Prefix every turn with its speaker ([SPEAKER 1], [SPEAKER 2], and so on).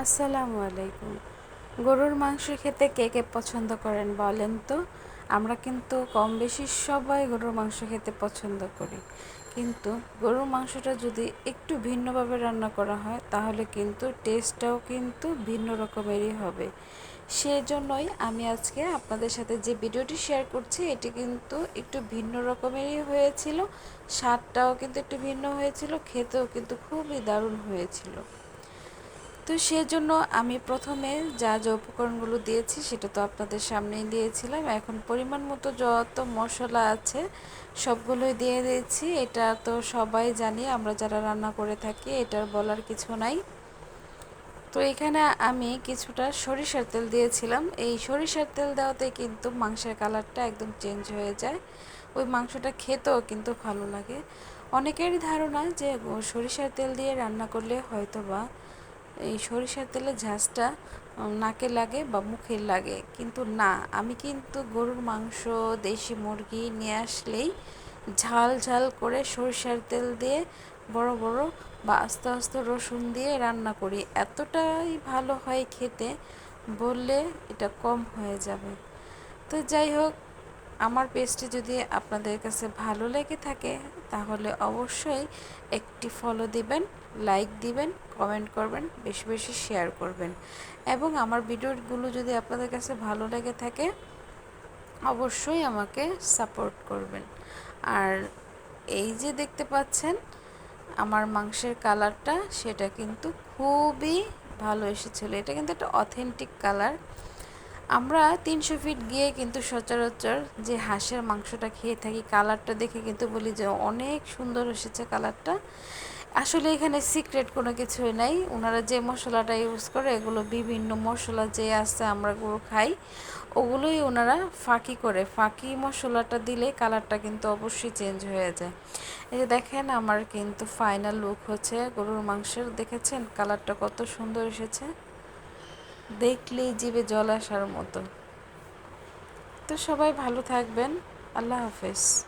[SPEAKER 1] আসসালামু আলাইকুম। গরুর মাংস খেতে কে কে পছন্দ করেন বলেন তো? আমরা কিন্তু কম বেশি সবাই গরুর মাংস খেতে পছন্দ করি। কিন্তু গরুর মাংসটা যদি একটু ভিন্নভাবে রান্না করা হয়, তাহলে কিন্তু টেস্টটাও কিন্তু ভিন্ন রকমেরই হবে। সেজন্যই আমি আজকে আপনাদের সাথে যে ভিডিওটি শেয়ার করছি, এটি কিন্তু একটু ভিন্ন রকমেরই হয়েছিল। স্বাদটাও কিন্তু একটু ভিন্ন হয়েছিল, খেতেও কিন্তু খুবই দারুণ হয়েছিল। তো সেজন্য আমি প্রথমে যা যা উপকরণগুলো দিয়েছি সেটা তো আপনাদের সামনেই দিয়েছিলাম। এখন পরিমাণ মতো যত মশলা আছে সবগুলোই দিয়ে দিয়েছি। এটা তো সবাই জানি, আমরা যারা রান্না করে থাকি এটার বলার কিছু নাই। তো এখানে আমি কিছুটা সরিষার তেল দিয়েছিলাম। এই সরিষার তেল দেওয়াতে কিন্তু মাংসের কালারটা একদম চেঞ্জ হয়ে যায়। ওই মাংসটা খেতেও কিন্তু ভালো লাগে। অনেকেরই ধারণা যে সরিষার তেল দিয়ে রান্না করলে হয়তো বা এই সরিষার তেলের ঝাঁজটা নাকে লাগে বা মুখে লাগে। কিন্তু না, আমি কিন্তু গরুর মাংস, দেশি মুরগি নিয়ে আসলেই ঝাল ঝাল করে সরিষার তেল দিয়ে বড় বড় বা আস্তে আস্তে রসুন দিয়ে রান্না করি। এতটাই ভালো হয় খেতে, বললে এটা কম হয়ে যাবে। তো যাই হোক আমার পেজটি যদি আপনাদের কাছে ভালো লেগে থাকে, তাহলে অবশ্যই একটি ফলো দিবেন লাইক দিবেন কমেন্ট করবেন, বেশি বেশি শেয়ার করবেন। এবং আমার ভিডিওগুলো যদি আপনাদের কাছে ভালো লেগে থাকে, অবশ্যই আমাকে সাপোর্ট করবেন। আর এই যে দেখতে পাচ্ছেন, আমার মাংসের কালারটা সেটা কিন্তু খুবই ভালো এসেছিল। এটা কিন্তু একটা অথেন্টিক কালার আমরা তিনশো ফিট গিয়ে কিন্তু সচরাচর যে হাঁসের মাংসটা খেয়ে থাকি কালারটা দেখে কিন্তু বলি যে অনেক সুন্দর এসেছে কালারটা আসলে এখানে সিক্রেট কোনো কিছুই নাই। ওনারা যে মশলাটা ইউজ করে, এগুলো বিভিন্ন মশলা যে আছে আমরা গুলো খাই, ওগুলোই ওনারা ফাঁকি করে। ফাঁকি মশলাটা দিলে কালারটা কিন্তু অবশ্যই চেঞ্জ হয়ে যায়। এই যে দেখেন, আমার কিন্তু ফাইনাল লুক হচ্ছে গরুর মাংসের। দেখেছেন? কালারটা কত সুন্দর এসেছে। দেখলেই জীবে জল আসার মতো। তো সবাই ভালো থাকবেন। আল্লাহ হাফেজ।